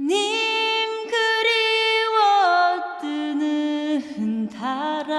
님 그리워 뜨는 달아.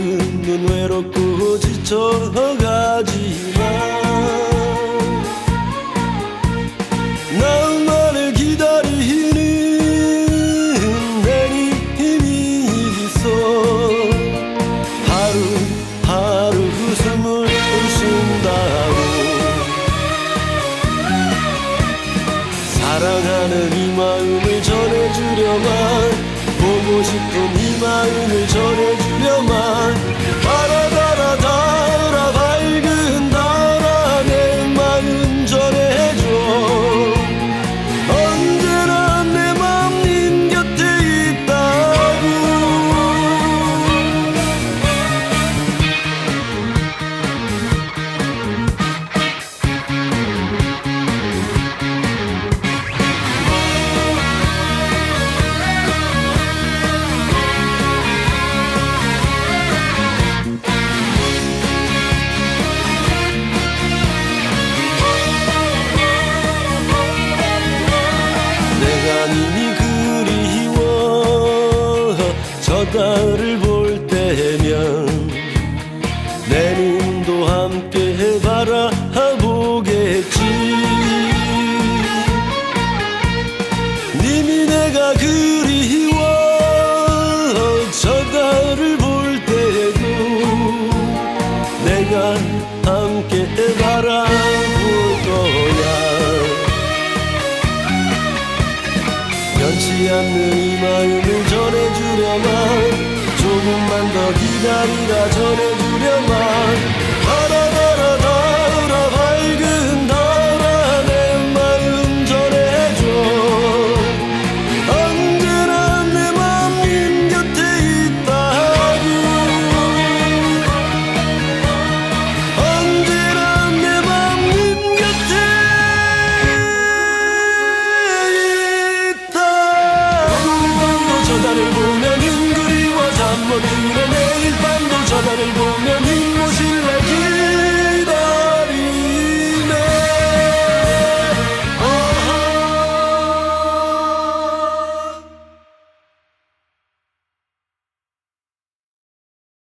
조금은 외롭고 지쳐가지만 나만을 기다리는 내 힘이 있어. 하루하루 웃음을 웃음다고. 사랑하는 이 마음을 전해주려만 보고 싶은 이 마음을 전 함께 바라볼 거야. 변치 않는 이 마음을 전해주려만 조금만 더 기다리라 전해주